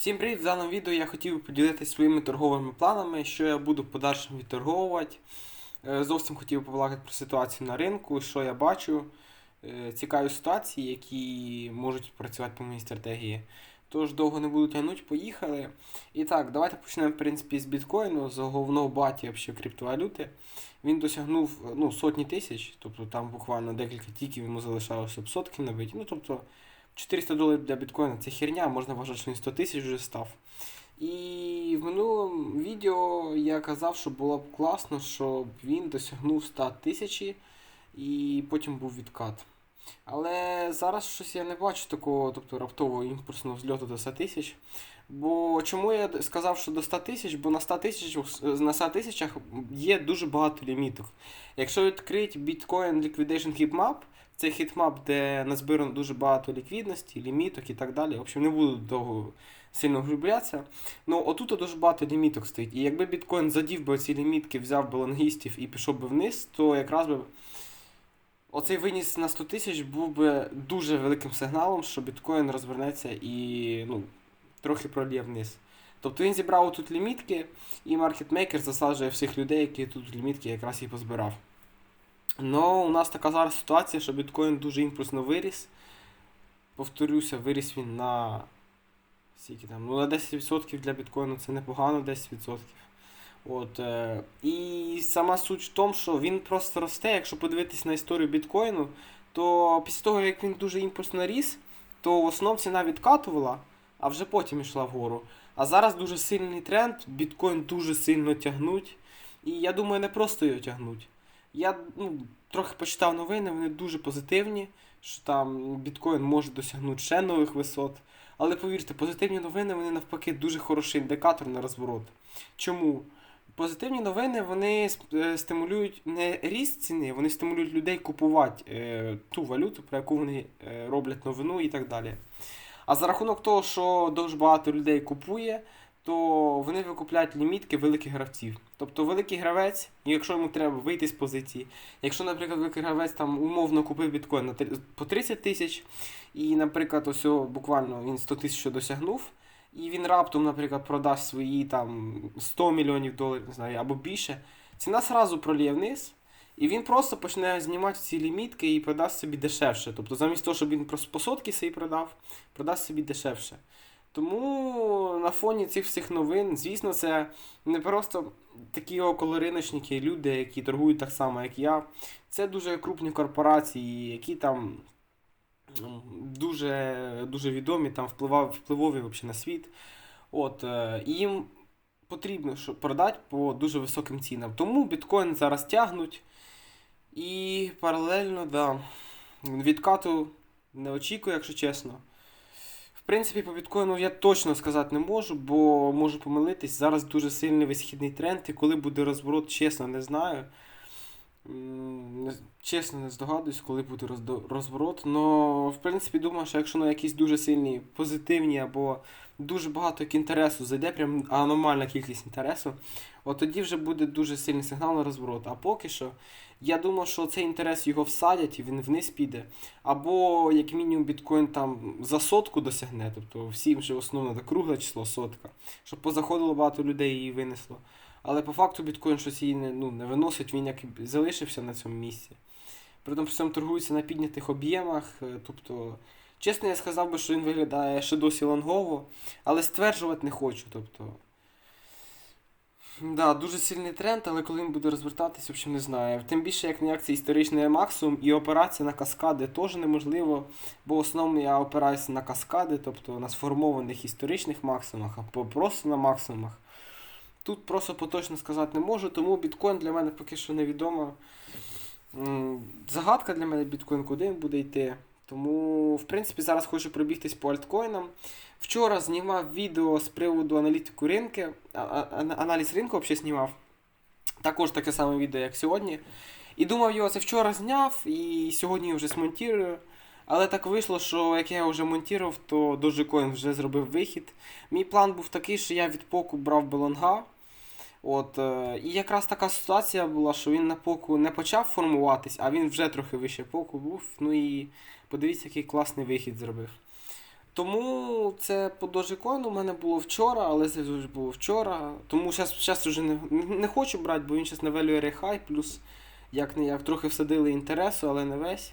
Всім привіт! В даному відео я хотів поділитися своїми торговими планами, що я буду в подальшому відторговувати. Е, Зовсім хотів побалакати про ситуацію на ринку, що я бачу, е, цікаві ситуації, які можуть працювати по моїй стратегії. Тож довго не буду тягнути, поїхали. І так, давайте почнемо в принципі з біткоїну, з головного баті вообще криптовалюти. Він досягнув ну, сотні тисяч, тобто там буквально декілька тіків йому залишалося, щоб сотки набити. Ну, тобто 400 доларів для біткоїна це херня, можна вважати, що він 100 тисяч вже став. І в минулому відео я казав, що було б класно, щоб він досягнув 100 тисяч і потім був відкат. Але зараз щось я не бачу такого, тобто раптового імпульсного взльоту до 100 тисяч. Бо чому я сказав, що до 100 тисяч? Бо на 100 тисячах на 100 тисячах є дуже багато ліміток. Якщо відкрити Bitcoin Liquidation Heatmap, це хітмап, де назбирано дуже багато ліквідності, ліміток і так далі. В общем, не буду довго сильно вглублятися. Ну, отут дуже багато ліміток стоїть. І якби біткоін задів би ці лімітки, взяв би лонгістів і пішов би вниз, то якраз би оцей виніс на 100 тисяч був би дуже великим сигналом, що біткоін розвернеться і ну, трохи пролє вниз. Тобто він зібрав тут лімітки, і маркетмейкер засаджує всіх людей, які тут лімітки якраз і позбирав. Ну, у нас така зараз ситуація, що біткоін дуже імпульсно виріс. Повторюся, виріс він на. Скільки там? Ну, на 10% для біткоїну це непогано 10%. От, е, І сама суть в тому, що він просто росте. Якщо подивитись на історію біткоїну, то після того, як він дуже імпульсно ріс, то в основному ціна відкатувала, а вже потім йшла вгору. А зараз дуже сильний тренд, біткоін дуже сильно тягнуть. І я думаю, не просто його тягнуть. Я ну, трохи почитав новини, вони дуже позитивні, що там біткоін може досягнути ще нових висот. Але повірте, позитивні новини вони навпаки дуже хороший індикатор на розворот. Чому? Позитивні новини вони е, стимулюють не ріст ціни, вони стимулюють людей купувати е, ту валюту, про яку вони е, роблять новину і так далі. А за рахунок того, що дуже багато людей купує, то вони викупляють лімітки великих гравців. Тобто великий гравець, якщо йому треба вийти з позиції, якщо, наприклад, великий гравець там умовно купив біткоін на по 30 тисяч, і, наприклад, ось буквально він 100 тисяч досягнув, і він раптом, наприклад, продасть свої там 100 мільйонів доларів, не знаю, або більше, ціна сразу проліє вниз. І він просто почне знімати ці лімітки і продасть собі дешевше. Тобто, замість того, щоб він по сотки собі продав, продасть собі дешевше. Тому на фоні цих всіх новин, звісно, це не просто такі околориночники, люди, які торгують так само, як я. Це дуже крупні корпорації, які там дуже дуже відомі, там впливав, впливові взагалі на світ. От, е, їм потрібно продати по дуже високим цінам. Тому біткоін зараз тягнуть. І паралельно, да, відкату не очікую, якщо чесно. В принципі, по біткоїну я точно сказати не можу, бо можу помилитись. Зараз дуже сильний висхідний тренд, і коли буде розворот, чесно, не знаю. Чесно, не здогадуюсь, коли буде розворот. Но, в принципі, думаю, що якщо на якісь дуже сильні позитивні або дуже багато інтересу зайде, прям аномальна кількість інтересу, от тоді вже буде дуже сильний сигнал на розворот. А поки що, я думаю, що цей інтерес його всадять і він вниз піде. Або, як мінімум, біткоін там за сотку досягне. Тобто всім вже основно до кругле число сотка, щоб позаходило багато людей і винесло. Але по факту біткоін щось її не ну, не виносить, він як залишився на цьому місці. При тому, що торгується на піднятих об'ємах. Е, тобто, чесно, я сказав би, що він виглядає ще досі лонгово, але стверджувати не хочу. тобто... Да, дуже сильний тренд, але коли він буде розвертатися, взагалі не знаю. Тим більше, як ніяк це історичний максимум, і операція на каскади теж неможливо, бо в основному я опираюся на каскади, тобто на сформованих історичних максимумах, або просто на максимумах. Тут просто поточно сказати не можу, тому біткоін для мене поки що невідомо. Загадка для мене біткоін, куди він буде йти. Тому, в принципі, зараз хочу пробігтись по альткоїнам. Вчора знімав відео з приводу аналітику ринки, аналіз ринку взагалі знімав. Також таке саме відео, як сьогодні. І думав, його це вчора зняв і сьогодні вже смонтірую. Але так вийшло, що як я вже монтував, то Dogecoin вже зробив вихід. Мій план був такий, що я від поку брав Белонга. От, е, І якраз така ситуація була, що він на поку не почав формуватись, а він вже трохи вище поку був. Ну і подивіться, який класний вихід зробив. Тому це по Dogecoin у мене було вчора, але це вже було вчора. Тому зараз вже не, не хочу брати, бо він зараз на value high, плюс як не як трохи всадили інтересу, але не весь.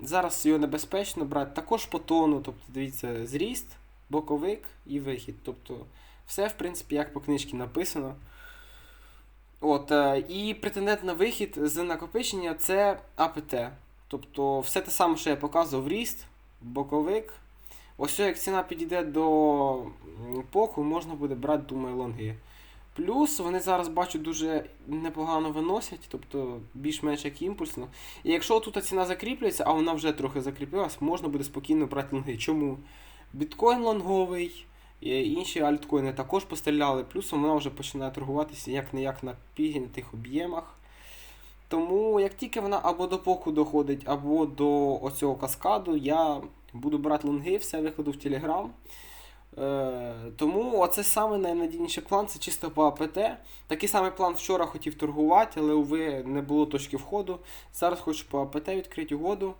Зараз його небезпечно брати. Також по тону, тобто дивіться, зріст, боковик і вихід. Тобто все, в принципі, як по книжці написано. От, е, і претендент на вихід з накопичення це АПТ. Тобто все те саме, що я показував, ріст, боковик. Ось як ціна підійде до поку, можна буде брати, думаю, лонги. Плюс вони зараз бачу дуже непогано виносять, тобто більш-менш як імпульсно. І якщо тут ціна закріплюється, а вона вже трохи закріпилась, можна буде спокійно брати лонги. Чому? Біткоін лонговий, і інші альткоїни також постріляли, плюсом вона вже починає торгуватися як не як на піднятих об'ємах. Тому як тільки вона або до поку доходить, або до оцього каскаду, я буду брати лонги, все викладу в Телеграм. Е, тому оце саме найнадійніший план, це чисто по АПТ. Такий самий план вчора хотів торгувати, але уви не було точки входу. Зараз хочу по АПТ відкрити угоду.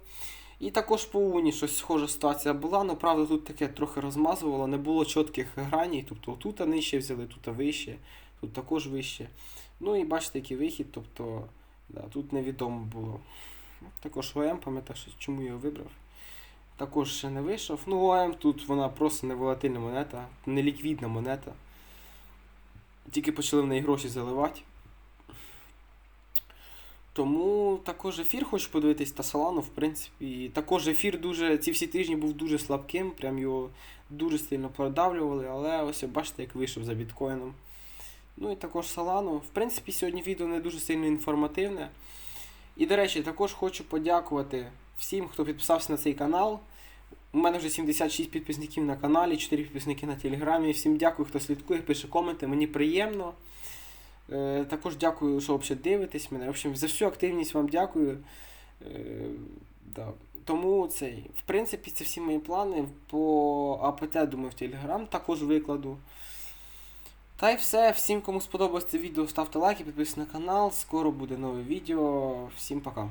І також по Уні щось схожа ситуація була, але правда тут таке трохи розмазувало, не було чітких граній, тобто тут нижче взяли, тут вище, тут також вище. Ну і бачите, який вихід, тобто да, тут невідомо було. Також ОМ, пам'ятаю, чому я його вибрав. Також ще не вийшов. Ну, ОМ тут вона просто не волатильна монета, не ліквідна монета. Тільки почали в неї гроші заливати. Тому також ефір хочу подивитись та Солану, в принципі. Також ефір дуже, ці всі тижні був дуже слабким, прям його дуже сильно продавлювали, але ось бачите, як вийшов за біткоїном. Ну і також Солану. В принципі, сьогодні відео не дуже сильно інформативне. І, до речі, також хочу подякувати всім, хто підписався на цей канал. У мене вже 76 підписників на каналі, 4 підписники на телеграмі. Всім дякую, хто слідкує, пише коменти. Мені приємно. Е, також дякую, що взагалі дивитесь мене. В общем, за всю активність вам дякую. Е. Тому цей, в принципі, це всі мої плани. По АПТ, думаю, в Телеграм також викладу. Та й все. Всім, кому сподобалось це відео, ставте лайки, підписуйтесь на канал. Скоро буде нове відео. Всім пока.